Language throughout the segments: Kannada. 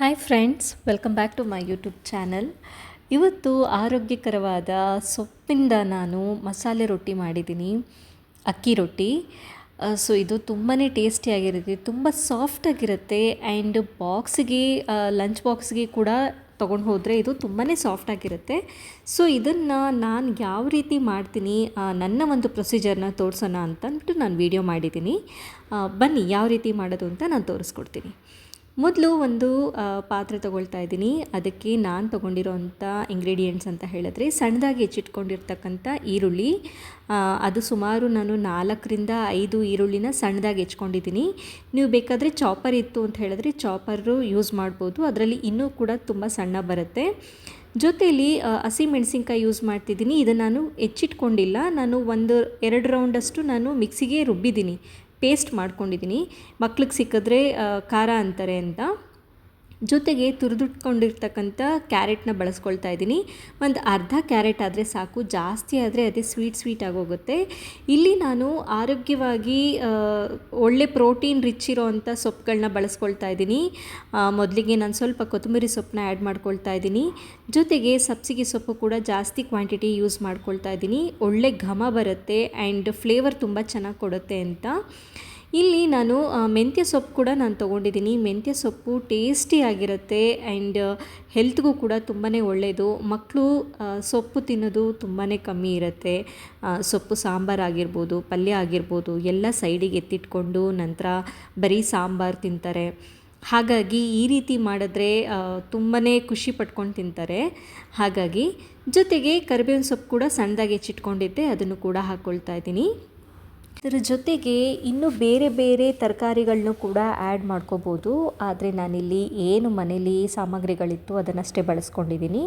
Hi friends welcome back to my YouTube channel ಇವತ್ತು ಆರೋಗ್ಯಕರವಾದ ಸೊಪ್ಪಿಂದ ನಾನು ಮಸಾಲೆ ರೊಟ್ಟಿ ಮಾಡಿದ್ದೀನಿ, ಅಕ್ಕಿ ರೊಟ್ಟಿ. ಸೊ ಇದು ತುಂಬಾ ಟೇಸ್ಟಿಯಾಗಿರುತ್ತೆ ತುಂಬ ಸಾಫ್ಟಾಗಿರುತ್ತೆ ಆ್ಯಂಡ್ ಬಾಕ್ಸಿಗೆ ಲಂಚ್ ಬಾಕ್ಸ್ಗೆ ಕೂಡ ತೊಗೊಂಡು ಹೋದರೆ ಇದು ತುಂಬಾ ಸಾಫ್ಟಾಗಿರುತ್ತೆ ಸೊ ಇದನ್ನು ನಾನು ಯಾವ ರೀತಿ ಮಾಡ್ತೀನಿ ನನ್ನ ಒಂದು ಪ್ರೊಸೀಜರ್ನ ತೋರಿಸೋಣ ಅಂತ ಅಂದ್ಬಿಟ್ಟು ನಾನು ವೀಡಿಯೋ ಮಾಡಿದ್ದೀನಿ. ಬನ್ನಿ, ಯಾವ ರೀತಿ ಮಾಡೋದು ಅಂತ ನಾನು ತೋರಿಸ್ಕೊಡ್ತೀನಿ. ಮೊದಲು ಒಂದು ಪಾತ್ರೆ ತೊಗೊಳ್ತಾ ಇದ್ದೀನಿ. ಅದಕ್ಕೆ ನಾನು ತೊಗೊಂಡಿರೋಂಥ ಇಂಗ್ರೀಡಿಯೆಂಟ್ಸ್ ಅಂತ ಹೇಳಿದ್ರೆ ಸಣ್ಣದಾಗಿ ಹೆಚ್ಚಿಟ್ಕೊಂಡಿರ್ತಕ್ಕಂಥ ಈರುಳ್ಳಿ. ಅದು ಸುಮಾರು ನಾನು ನಾಲ್ಕರಿಂದ ಐದು ಈರುಳ್ಳಿನ ಸಣ್ಣದಾಗಿ ಹೆಚ್ಕೊಂಡಿದ್ದೀನಿ ನೀವು ಬೇಕಾದರೆ ಚಾಪರ್ ಇತ್ತು ಅಂತ ಹೇಳಿದ್ರೆ ಚಾಪರು ಯೂಸ್ ಮಾಡ್ಬೋದು. ಅದರಲ್ಲಿ ಇನ್ನೂ ಕೂಡ ತುಂಬ ಸಣ್ಣ ಬರುತ್ತೆ. ಜೊತೆಯಲ್ಲಿ ಹಸಿ ಮೆಣಸಿನ್ಕಾಯಿ ಯೂಸ್ ಮಾಡ್ತಿದ್ದೀನಿ. ಇದನ್ನು ನಾನು ಹೆಚ್ಚಿಟ್ಕೊಂಡಿಲ್ಲ. ನಾನು ಒಂದು ಎರಡು ರೌಂಡಷ್ಟು ನಾನು ಮಿಕ್ಸಿಗೆ ರುಬ್ಬಿದ್ದೀನಿ. ಪೇಸ್ಟ್ ಮಾಡ್ಕೊಂಡಿದ್ದೀನಿ. ಮಕ್ಳಿಗೆ ಸಿಕ್ಕಿದ್ರೆ ಖಾರ ಅಂತಾರೆ ಅಂತ. ಜೊತೆಗೆ ತುರಿದುಟ್ಕೊಂಡಿರ್ತಕ್ಕಂಥ ಕ್ಯಾರೆಟ್ನ ಬಳಸ್ಕೊಳ್ತಾ ಇದ್ದೀನಿ. ಒಂದು ಅರ್ಧ ಕ್ಯಾರೆಟ್ ಆದರೆ ಸಾಕು, ಜಾಸ್ತಿ ಆದರೆ ಅದೇ ಸ್ವೀಟ್ ಸ್ವೀಟ್ ಆಗೋಗುತ್ತೆ. ಇಲ್ಲಿ ನಾನು ಆರೋಗ್ಯವಾಗಿ ಒಳ್ಳೆ ಪ್ರೋಟೀನ್ ರಿಚ್ ಇರೋವಂಥ ಸೊಪ್ಪುಗಳನ್ನ ಬಳಸ್ಕೊಳ್ತಾ ಇದ್ದೀನಿ. ಮೊದಲಿಗೆ ನಾನು ಸ್ವಲ್ಪ ಕೊತ್ತಂಬರಿ ಸೊಪ್ಪನ್ನ ಆ್ಯಡ್ ಮಾಡ್ಕೊಳ್ತಾ ಇದ್ದೀನಿ. ಜೊತೆಗೆ ಸಬ್ಸಿಗೆ ಸೊಪ್ಪು ಕೂಡ ಜಾಸ್ತಿ ಕ್ವಾಂಟಿಟಿ ಯೂಸ್ ಮಾಡ್ಕೊಳ್ತಾ ಇದ್ದೀನಿ. ಒಳ್ಳೆ ಘಮ ಬರುತ್ತೆ ಆ್ಯಂಡ್ ಫ್ಲೇವರ್ ತುಂಬ ಚೆನ್ನಾಗಿ ಕೊಡುತ್ತೆ ಅಂತ. ಇಲ್ಲಿ ನಾನು ಮೆಂತ್ಯ ಸೊಪ್ಪು ಕೂಡ ನಾನು ತೊಗೊಂಡಿದ್ದೀನಿ. ಮೆಂತ್ಯ ಸೊಪ್ಪು ಟೇಸ್ಟಿಯಾಗಿರುತ್ತೆ ಆ್ಯಂಡ್ ಹೆಲ್ತ್ಗೂ ಕೂಡ ತುಂಬಾ ಒಳ್ಳೆಯದು ಮಕ್ಕಳು ಸೊಪ್ಪು ತಿನ್ನೋದು ತುಂಬಾ ಕಮ್ಮಿ ಇರುತ್ತೆ. ಸೊಪ್ಪು ಸಾಂಬಾರು ಆಗಿರ್ಬೋದು, ಪಲ್ಯ ಆಗಿರ್ಬೋದು, ಎಲ್ಲ ಸೈಡಿಗೆ ಎತ್ತಿಟ್ಕೊಂಡು ನಂತರ ಬರೀ ಸಾಂಬಾರು ತಿಂತಾರೆ. ಹಾಗಾಗಿ ಈ ರೀತಿ ಮಾಡಿದ್ರೆ ತುಂಬಾ ಖುಷಿ ಪಟ್ಕೊಂಡು ತಿಂತಾರೆ. ಹಾಗಾಗಿ ಜೊತೆಗೆ ಕರಿಬೇವಿನ ಸೊಪ್ಪು ಕೂಡ ಸಣ್ಣದಾಗಿ ಹೆಚ್ಚಿಟ್ಕೊಂಡಿದ್ದೆ, ಅದನ್ನು ಕೂಡ ಹಾಕ್ಕೊಳ್ತಾ ಇದ್ದೀನಿ. ಇದರ ಜೊತೆಗೆ ಇನ್ನೂ ಬೇರೆ ಬೇರೆ ತರಕಾರಿಗಳನ್ನೂ ಕೂಡ ಆ್ಯಡ್ ಮಾಡ್ಕೋಬೋದು. ಆದರೆ ನಾನಿಲ್ಲಿ ಏನು ಮನೇಲಿ ಸಾಮಗ್ರಿಗಳಿತ್ತು ಅದನ್ನಷ್ಟೇ ಬಳಸ್ಕೊಂಡಿದ್ದೀನಿ.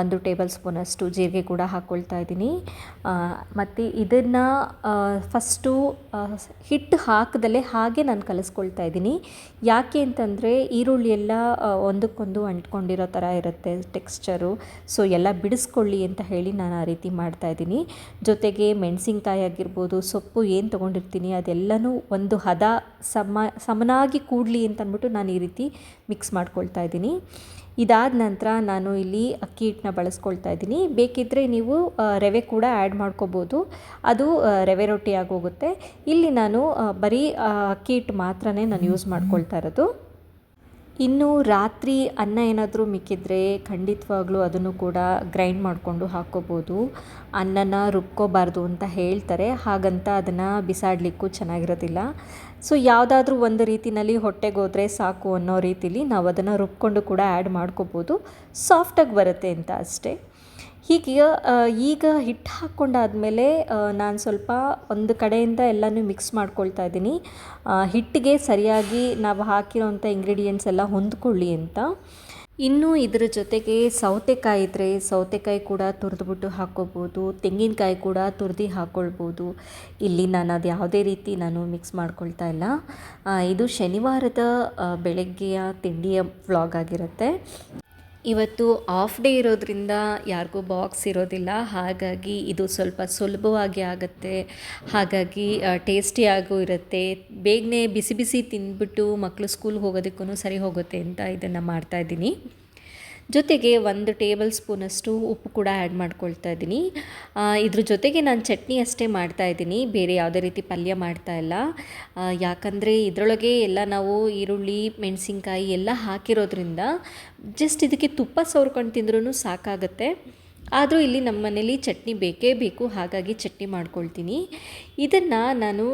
ಒಂದು ಟೇಬಲ್ ಸ್ಪೂನಷ್ಟು ಜೀರಿಗೆ ಕೂಡ ಹಾಕ್ಕೊಳ್ತಾ ಇದ್ದೀನಿ. ಮತ್ತು ಇದನ್ನು ಫಸ್ಟು ಹಿಟ್ಟು ಹಾಕದಲ್ಲೇ ಹಾಗೆ ನಾನು ಕಲಿಸ್ಕೊಳ್ತಾ ಇದ್ದೀನಿ. ಯಾಕೆ ಅಂತಂದರೆ ಈರುಳ್ಳಿ ಎಲ್ಲ ಒಂದಕ್ಕೊಂದು ಅಂಟ್ಕೊಂಡಿರೋ ಥರ ಇರುತ್ತೆ ಟೆಕ್ಸ್ಚರು ಸೊ ಎಲ್ಲ ಬಿಡಿಸ್ಕೊಳ್ಳಿ ಅಂತ ಹೇಳಿ ನಾನು ಆ ರೀತಿ ಮಾಡ್ತಾ ಇದ್ದೀನಿ. ಜೊತೆಗೆ ಮೆಣಸಿನ್ಕಾಯಿ ಆಗಿರ್ಬೋದು, ಸೊಪ್ಪು ಏನು ತೊಗೊಂಡಿರ್ತೀನಿ ಅದೆಲ್ಲನೂ ಒಂದು ಹದ ಸಮ, ಸಮನಾಗಿ ಕೂಡಲಿ ಅಂತ ಅಂದ್ಬಿಟ್ಟು ನಾನು ಈ ರೀತಿ ಮಿಕ್ಸ್ ಮಾಡ್ಕೊಳ್ತಾ ಇದ್ದೀನಿ. ಇದಾದ ನಂತರ ನಾನು ಇಲ್ಲಿ ಅಕ್ಕಿ ಹಿಟ್ಟನ್ನ ಬಳಸ್ಕೊಳ್ತಾ ಇದ್ದೀನಿ. ಬೇಕಿದ್ದರೆ ನೀವು ರವೆ ಕೂಡ ಆ್ಯಡ್ ಮಾಡ್ಕೋಬೋದು. ಅದು ರವೆ ರೊಟ್ಟಿ ಆಗೋಗುತ್ತೆ. ಇಲ್ಲಿ ನಾನು ಬರೀ ಅಕ್ಕಿ ಹಿಟ್ಟು ಮಾತ್ರನೇ ನಾನು ಯೂಸ್ ಮಾಡ್ಕೊಳ್ತಾ ಇರೋದು. ಇನ್ನು ರಾತ್ರಿ ಅನ್ನ ಏನಾದರೂ ಮಿಕ್ಕಿದ್ರೆ ಖಂಡಿತವಾಗ್ಲೂ ಅದನ್ನು ಕೂಡ ಗ್ರೈಂಡ್ ಮಾಡಿಕೊಂಡು ಹಾಕ್ಕೋಬೋದು. ಅನ್ನನ ರುಬ್ಕೋಬಾರ್ದು ಅಂತ ಹೇಳ್ತಾರೆ. ಹಾಗಂತ ಅದನ್ನು ಬಿಸಾಡಲಿಕ್ಕೂ ಚೆನ್ನಾಗಿರೋದಿಲ್ಲ. ಸೊ ಯಾವುದಾದ್ರೂ ಒಂದು ರೀತಿಯಲ್ಲಿ ಹೊಟ್ಟೆಗೋದ್ರೆ ಸಾಕು ಅನ್ನೋ ರೀತಿಲಿ ನಾವು ಅದನ್ನು ರುಬ್ಕೊಂಡು ಕೂಡ ಆ್ಯಡ್ ಮಾಡ್ಕೋಬೋದು. ಸಾಫ್ಟಾಗಿ ಬರುತ್ತೆ ಅಂತ ಅಷ್ಟೇ. ಹೀಗೆ ಈಗ ಹಿಟ್ಟು ಹಾಕ್ಕೊಂಡಾದಮೇಲೆ ನಾನು ಸ್ವಲ್ಪ ಒಂದು ಕಡೆಯಿಂದ ಎಲ್ಲನೂ ಮಿಕ್ಸ್ ಮಾಡ್ಕೊಳ್ತಾ ಇದ್ದೀನಿ. ಹಿಟ್ಟಿಗೆ ಸರಿಯಾಗಿ ನಾವು ಹಾಕಿರೋಂಥ ಇಂಗ್ರೀಡಿಯೆಂಟ್ಸ್ ಎಲ್ಲ ಹೊಂದ್ಕೊಳ್ಳಿ ಅಂತ. ಇನ್ನು ಇದರ ಜೊತೆಗೆ ಸೌತೆಕಾಯಿ ಇದ್ದರೆ ಸೌತೆಕಾಯಿ ಕೂಡ ತುರಿದ್ಬಿಟ್ಟು ಹಾಕ್ಕೋಬೋದು, ತೆಂಗಿನಕಾಯಿ ಕೂಡ ತುರಿದು ಹಾಕ್ಕೊಳ್ಬೋದು. ಇಲ್ಲಿ ನಾನು ಅದು ಯಾವುದೇ ರೀತಿ ನಾನು ಮಿಕ್ಸ್ ಮಾಡ್ಕೊಳ್ತಾ ಇಲ್ಲ. ಇದು ಶನಿವಾರದ ಬೆಳಗ್ಗೆಯ ತಿಂಡಿಯ ವ್ಲಾಗ್ ಆಗಿರುತ್ತೆ. ಇವತ್ತು ಆಫ್ ಡೇ ಇರೋದ್ರಿಂದ ಯಾರಿಗೂ ಬಾಕ್ಸ್ ಇರೋದಿಲ್ಲ. ಹಾಗಾಗಿ ಇದು ಸ್ವಲ್ಪ ಸುಲಭವಾಗಿ ಆಗುತ್ತೆ. ಹಾಗಾಗಿ ಟೇಸ್ಟಿಯಾಗೂ ಇರುತ್ತೆ. ಬೇಗನೆ ಬಿಸಿ ಬಿಸಿ ತಿಂದ್ಬಿಟ್ಟು ಮಕ್ಕಳು ಸ್ಕೂಲ್ಗೆ ಹೋಗೋದಕ್ಕೂ ಸರಿ ಹೋಗುತ್ತೆ ಅಂತ ಇದನ್ನು ಮಾಡ್ತಾಯಿದ್ದೀನಿ ಜೊತೆಗೆ ಒಂದು ಟೇಬಲ್ ಸ್ಪೂನಷ್ಟು ಉಪ್ಪು ಕೂಡ ಆ್ಯಡ್ ಮಾಡ್ಕೊಳ್ತಾ ಇದ್ದೀನಿ. ಇದ್ರ ಜೊತೆಗೆ ನಾನು ಚಟ್ನಿ ಅಷ್ಟೇ ಮಾಡ್ತಾ ಇದ್ದೀನಿ. ಬೇರೆ ಯಾವುದೇ ರೀತಿ ಪಲ್ಯ ಮಾಡ್ತಾ ಇಲ್ಲ. ಯಾಕಂದರೆ ಇದರೊಳಗೆ ಎಲ್ಲ ನಾವು ಈರುಳ್ಳಿ, ಮೆಣಸಿನ್ಕಾಯಿ ಎಲ್ಲ ಹಾಕಿರೋದ್ರಿಂದ ಜಸ್ಟ್ ಇದಕ್ಕೆ ತುಪ್ಪ ಸವರ್ಕೊಂಡು ತಿಂದ್ರೂ ಸಾಕಾಗುತ್ತೆ. ಆದರೂ ಇಲ್ಲಿ ನಮ್ಮ ಮನೇಲಿ ಚಟ್ನಿ ಬೇಕೇ ಬೇಕು. ಹಾಗಾಗಿ ಚಟ್ನಿ ಮಾಡ್ಕೊಳ್ತೀನಿ. ಇದನ್ನು ನಾನು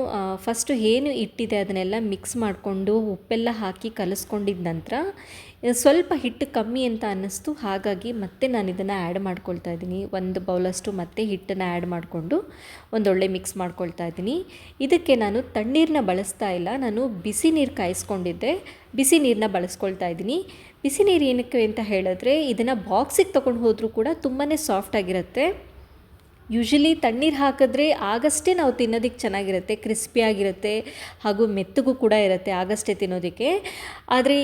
ಫಸ್ಟು ಏನು ಇಟ್ಟಿದೆ ಅದನ್ನೆಲ್ಲ ಮಿಕ್ಸ್ ಮಾಡಿಕೊಂಡು ಉಪ್ಪೆಲ್ಲ ಹಾಕಿ ಕಲಿಸ್ಕೊಂಡಿದ್ದ ನಂತರ ಸ್ವಲ್ಪ ಹಿಟ್ಟು ಕಮ್ಮಿ ಅಂತ ಅನ್ನಿಸ್ತು. ಹಾಗಾಗಿ ಮತ್ತೆ ನಾನು ಇದನ್ನು ಆ್ಯಡ್ ಮಾಡ್ಕೊಳ್ತಾ ಇದ್ದೀನಿ. ಒಂದು ಬೌಲಷ್ಟು ಮತ್ತೆ ಹಿಟ್ಟನ್ನು ಆ್ಯಡ್ ಮಾಡಿಕೊಂಡು ಒಂದೊಳ್ಳೆ ಮಿಕ್ಸ್ ಮಾಡ್ಕೊಳ್ತಾ ಇದ್ದೀನಿ. ಇದಕ್ಕೆ ನಾನು ತಣ್ಣೀರನ್ನ ಬಳಸ್ತಾ ಇಲ್ಲ. ನಾನು ಬಿಸಿ ನೀರು ಕಾಯಿಸ್ಕೊಂಡಿದ್ದೆ. ಬಿಸಿ ನೀರನ್ನ ಬಳಸ್ಕೊಳ್ತಾ ಇದ್ದೀನಿ. ಬಿಸಿ ನೀರು ಏನಕ್ಕೆ ಅಂತ ಹೇಳಿದ್ರೆ ಇದನ್ನು ಬಾಕ್ಸಿಗೆ ತೊಗೊಂಡು ಹೋದರೂ ಕೂಡ ತುಂಬಾ ಸಾಫ್ಟಾಗಿರುತ್ತೆ ಯೂಶಲಿ ತಣ್ಣೀರು ಹಾಕಿದ್ರೆ ಆಗಷ್ಟೇ ನಾವು ತಿನ್ನೋದಕ್ಕೆ ಚೆನ್ನಾಗಿರುತ್ತೆ ಕ್ರಿಸ್ಪಿಯಾಗಿರುತ್ತೆ ಹಾಗೂ ಮೆತ್ತಗೂ ಕೂಡ ಇರುತ್ತೆ ಆಗಷ್ಟೇ ತಿನ್ನೋದಕ್ಕೆ. ಆದರೆ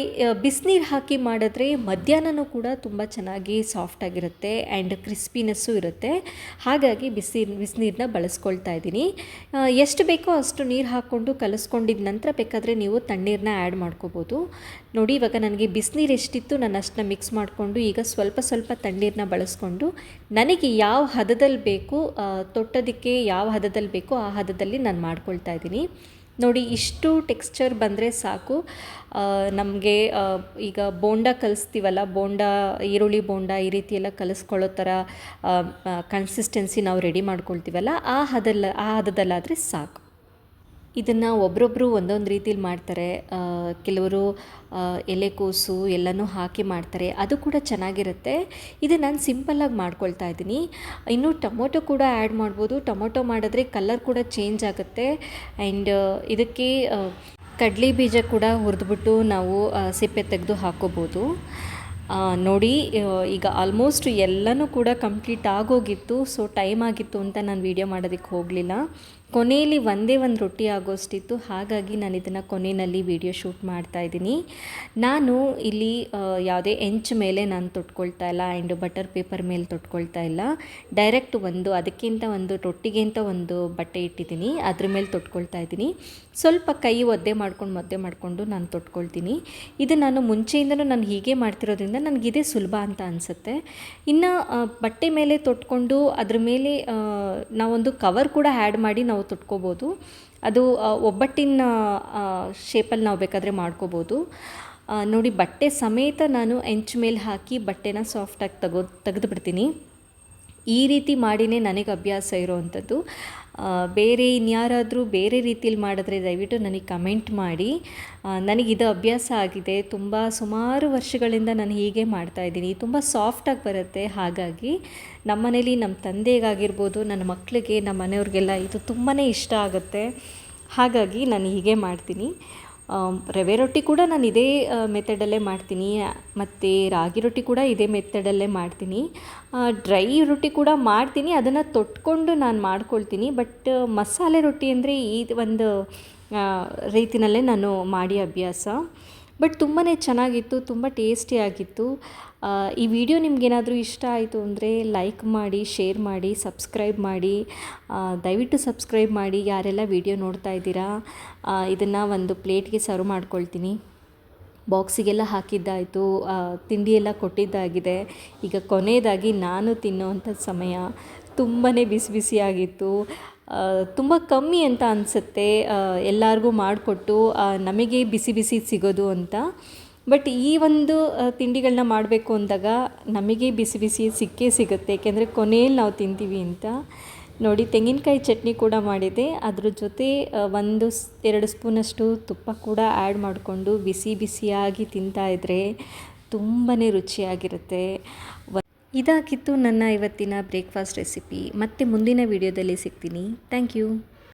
ಬಿಸಿನೀರು ಹಾಕಿ ಮಾಡಿದ್ರೆ ಮಧ್ಯಾಹ್ನನೂ ಕೂಡ ತುಂಬ ಚೆನ್ನಾಗಿ ಸಾಫ್ಟಾಗಿರುತ್ತೆ ಆ್ಯಂಡ್ ಕ್ರಿಸ್ಪಿನೆಸ್ಸು ಇರುತ್ತೆ. ಹಾಗಾಗಿ ಬಿಸಿ ಬಿಸಿನೀರನ್ನ ಬಳಸ್ಕೊಳ್ತಾ ಇದ್ದೀನಿ. ಎಷ್ಟು ಬೇಕೋ ಅಷ್ಟು ನೀರು ಹಾಕ್ಕೊಂಡು ಕಲಿಸ್ಕೊಂಡಿದ ನಂತರ ಬೇಕಾದರೆ ನೀವು ತಣ್ಣೀರನ್ನ ಆ್ಯಡ್ ಮಾಡ್ಕೋಬೋದು. ನೋಡಿ, ಇವಾಗ ನನಗೆ ಬಿಸಿನೀರು ಎಷ್ಟಿತ್ತು ನಾನು ಅಷ್ಟನ್ನ ಮಿಕ್ಸ್ ಮಾಡಿಕೊಂಡು ಈಗ ಸ್ವಲ್ಪ ಸ್ವಲ್ಪ ತಣ್ಣೀರನ್ನ ಬಳಸ್ಕೊಂಡು ನನಗೆ ಯಾವ ಹದದಲ್ಲಿ ಬೇಕು ಆ, ತೊಟ್ಟೋದಕ್ಕೆ ಯಾವ ಹದದಲ್ಲಿ ಬೇಕೋ ಆ ಹದದಲ್ಲಿ ನಾನು ಮಾಡ್ಕೊಳ್ತಾ ಇದ್ದೀನಿ. ನೋಡಿ ಇಷ್ಟು ಟೆಕ್ಸ್ಚರ್ ಬಂದರೆ ಸಾಕು. ನಮಗೆ ಈಗ ಬೋಂಡ ಕಲಿಸ್ತೀವಲ್ಲ ಬೋಂಡ ಈರುಳ್ಳಿ ಬೋಂಡ ಈ ರೀತಿ ಎಲ್ಲ ಕಲಿಸ್ಕೊಳ್ಳೋ ಥರ ಕನ್ಸಿಸ್ಟೆನ್ಸಿ ನಾವು ರೆಡಿ ಮಾಡ್ಕೊಳ್ತೀವಲ್ಲ ಆ ಹದಲ್ಲ ಆ ಹದದಲ್ಲಾದರೆ ಸಾಕು. ಇದನ್ನು ಒಬ್ರೊಬ್ಬರು ಒಂದೊಂದು ರೀತಿಲಿ ಮಾಡ್ತಾರೆ. ಕೆಲವರು ಎಲೆಕೋಸು ಎಲ್ಲನೂ ಹಾಕಿ ಮಾಡ್ತಾರೆ. ಅದು ಕೂಡ ಚೆನ್ನಾಗಿರುತ್ತೆ. ಇದು ನಾನು ಸಿಂಪಲ್ಲಾಗಿ ಮಾಡ್ಕೊಳ್ತಾ ಇದ್ದೀನಿ. ಇನ್ನು ಟೊಮೊಟೊ ಕೂಡ ಆ್ಯಡ್ ಮಾಡ್ಬೋದು. ಟೊಮೊಟೊ ಮಾಡಿದ್ರೆ ಕಲರ್ ಕೂಡ ಚೇಂಜ್ ಆಗುತ್ತೆ. ಆ್ಯಂಡ್ ಇದಕ್ಕೆ ಕಡಲೆ ಬೀಜ ಕೂಡ ಹುರಿದ್ಬಿಟ್ಟು ನಾವು ಸಿಪ್ಪೆ ತೆಗೆದು ಹಾಕೋಬೋದು. ನೋಡಿ ಈಗ ಆಲ್ಮೋಸ್ಟ್ ಎಲ್ಲನೂ ಕೂಡ ಕಂಪ್ಲೀಟ್ ಆಗೋಗಿತ್ತು. ಸೊ, ಟೈಮ್ ಆಗಿತ್ತು ಅಂತ ನಾನು ವೀಡಿಯೋ ಮಾಡೋದಕ್ಕೆ ಹೋಗಲಿಲ್ಲ. ಕೊನೆಯಲ್ಲಿ ಒಂದೇ ಒಂದು ರೊಟ್ಟಿ ಆಗೋಷ್ಟಿತ್ತು, ಹಾಗಾಗಿ ನಾನು ಇದನ್ನು ಕೊನೆಯಲ್ಲಿ ವಿಡಿಯೋ ಶೂಟ್ ಮಾಡ್ತಾ ಇದ್ದೀನಿ. ನಾನು ಇಲ್ಲಿ ಯಾವುದೇ ಎಂಚ್ ಮೇಲೆ ನಾನು ತೊಟ್ಕೊಳ್ತಾ ಇಲ್ಲ ಆ್ಯಂಡ್ ಬಟರ್ ಪೇಪರ್ ಮೇಲೆ ತೊಟ್ಕೊಳ್ತಾ ಇಲ್ಲ. ಡೈರೆಕ್ಟ್ ಒಂದು, ಅದಕ್ಕಿಂತ ಒಂದು ರೊಟ್ಟಿಗೆ ಅಂತ ಒಂದು ಬಟ್ಟೆ ಇಟ್ಟಿದ್ದೀನಿ, ಅದ್ರ ಮೇಲೆ ತೊಟ್ಕೊಳ್ತಾ ಇದ್ದೀನಿ. ಸ್ವಲ್ಪ ಕೈ ಒದ್ದೆ ಮಾಡ್ಕೊಂಡು ಮದ್ದೆ ಮಾಡಿಕೊಂಡು ನಾನು ತೊಟ್ಕೊಳ್ತೀನಿ. ಇದು ನಾನು ಮುಂಚೆಯಿಂದನೂ ನಾನು ಹೀಗೆ ಮಾಡ್ತಿರೋದ್ರಿಂದ ನನಗಿದೇ ಸುಲಭ ಅಂತ ಅನಿಸುತ್ತೆ. ಇನ್ನು ಬಟ್ಟೆ ಮೇಲೆ ತೊಟ್ಕೊಂಡು ಅದ್ರ ಮೇಲೆ ನಾವೊಂದು ಕವರ್ ಕೂಡ ಆ್ಯಡ್ ಮಾಡಿ ನಾವು ತೊಟ್ಕೋಬೋದು. ಅದು ಒಬ್ಬಟ್ಟಿನ ಶೇಪಲ್ಲಿ ನಾವು ಬೇಕಾದರೆ ಮಾಡ್ಕೋಬೋದು. ನೋಡಿ ಬಟ್ಟೆ ಸಮೇತ ನಾನು ಎಂಚ್ ಮೇಲೆ ಹಾಕಿ ಬಟ್ಟೆನ ಸಾಫ್ಟಾಗಿ ತೆಗೋ ತೆಗೆದು ಬಿಡ್ತೀನಿ ಈ ರೀತಿ ಮಾಡಿನೇ ನನಗೆ ಅಭ್ಯಾಸ ಇರೋವಂಥದ್ದು. ಬೇರೆ ಇನ್ಯಾರಾದರೂ ಬೇರೆ ರೀತಿಯಲ್ಲಿ ಮಾಡಿದ್ರೆ ದಯವಿಟ್ಟು ನನಗೆ ಕಮೆಂಟ್ ಮಾಡಿ. ನನಗೆ ನನಗಿದು ಅಭ್ಯಾಸ ಆಗಿದೆ. ತುಂಬ ಸುಮಾರು ವರ್ಷಗಳಿಂದ ನಾನು ಹೀಗೆ ಮಾಡ್ತಾಯಿದ್ದೀನಿ ತುಂಬ ಸಾಫ್ಟಾಗಿ ಬರುತ್ತೆ. ಹಾಗಾಗಿ ನಮ್ಮ ಮನೇಲಿ ನಮ್ಮ ತಂದೆಗಾಗಿರ್ಬೋದು, ನನ್ನ ಮಕ್ಕಳಿಗೆ, ನಮ್ಮ ಮನೆಯವ್ರಿಗೆಲ್ಲ ಇದು ತುಂಬಾ ಇಷ್ಟ ಆಗುತ್ತೆ. ಹಾಗಾಗಿ ನಾನು ಹೀಗೆ ಮಾಡ್ತೀನಿ. ರವೆ ರೊಟ್ಟಿ ಕೂಡ ನಾನು ಇದೇ ಮೆಥಡಲ್ಲೇ ಮಾಡ್ತೀನಿ. ಮತ್ತು ರಾಗಿ ರೊಟ್ಟಿ ಕೂಡ ಇದೇ ಮೆಥಡಲ್ಲೇ ಮಾಡ್ತೀನಿ. ಡ್ರೈ ರೊಟ್ಟಿ ಕೂಡ ಮಾಡ್ತೀನಿ. ಅದನ್ನು ತೊಟ್ಕೊಂಡು ನಾನು ಮಾಡ್ಕೊಳ್ತೀನಿ. ಬಟ್ ಮಸಾಲೆ ರೊಟ್ಟಿ ಅಂದರೆ ಈ ಒಂದು ರೀತಿನಲ್ಲೇ ನಾನು ಮಾಡಿ ಅಭ್ಯಾಸ. ಬಟ್ ತುಂಬಾ ಚೆನ್ನಾಗಿತ್ತು, ತುಂಬ ಟೇಸ್ಟಿಯಾಗಿತ್ತು ಈ ವಿಡಿಯೋ ನಿಮಗೇನಾದರೂ ಇಷ್ಟ ಆಯಿತು ಅಂದರೆ ಲೈಕ್ ಮಾಡಿ, ಶೇರ್ ಮಾಡಿ, ಸಬ್ಸ್ಕ್ರೈಬ್ ಮಾಡಿ. ದಯವಿಟ್ಟು ಸಬ್ಸ್ಕ್ರೈಬ್ ಮಾಡಿ, ಯಾರೆಲ್ಲ ವಿಡಿಯೋ ನೋಡ್ತಾ ಇದ್ದೀರಾ ಇದನ್ನು ಒಂದು ಪ್ಲೇಟ್ಗೆ ಸರ್ವ್ ಮಾಡ್ಕೊಳ್ತೀನಿ. ಬಾಕ್ಸಿಗೆಲ್ಲ ಹಾಕಿದ್ದಾಯಿತು ಎಲ್ಲ ಕೊಟ್ಟಿದ್ದಾಗಿದೆ. ಈಗ ಕೊನೆಯದಾಗಿ ನಾನು ತಿನ್ನೋವಂಥ ಸಮಯ ತುಂಬಾ ಬಿಸಿ ಬಿಸಿಯಾಗಿತ್ತು. ತುಂಬ ಕಮ್ಮಿ ಅಂತ ಅನಿಸುತ್ತೆ ಎಲ್ಲರಿಗೂ ಮಾಡಿಕೊಟ್ಟು ನಮಗೆ ಬಿಸಿ ಬಿಸಿ ಸಿಗೋದು ಅಂತ. ಬಟ್ ಈ ಒಂದು ತಿಂಡಿಗಳನ್ನ ಮಾಡಬೇಕು ಅಂದಾಗ ನಮಗೆ ಬಿಸಿ ಬಿಸಿ ಸಿಕ್ಕೇ ಸಿಗುತ್ತೆ. ಏಕೆಂದರೆ ಕೊನೆಯಲ್ಲಿ ನಾವು ತಿಂತೀವಿ ಅಂತ. ನೋಡಿ, ತೆಂಗಿನಕಾಯಿ ಚಟ್ನಿ ಕೂಡ ಮಾಡಿದೆ. ಅದ್ರ ಜೊತೆ ಒಂದು ಎರಡು ಸ್ಪೂನಷ್ಟು ತುಪ್ಪ ಕೂಡ ಆ್ಯಡ್ ಮಾಡಿಕೊಂಡು ಬಿಸಿ ಬಿಸಿಯಾಗಿ ತಿಂತಾಯಿದ್ರೆ ತುಂಬಾ ರುಚಿಯಾಗಿರುತ್ತೆ. ಇದಾಗಿತ್ತು ನನ್ನ ಇವತ್ತಿನ ಬ್ರೇಕ್ಫಾಸ್ಟ್ ರೆಸಿಪಿ ಮತ್ತೆ ಮುಂದಿನ ವಿಡಿಯೋದಲ್ಲಿ ಸಿಗ್ತೀನಿ. Thank you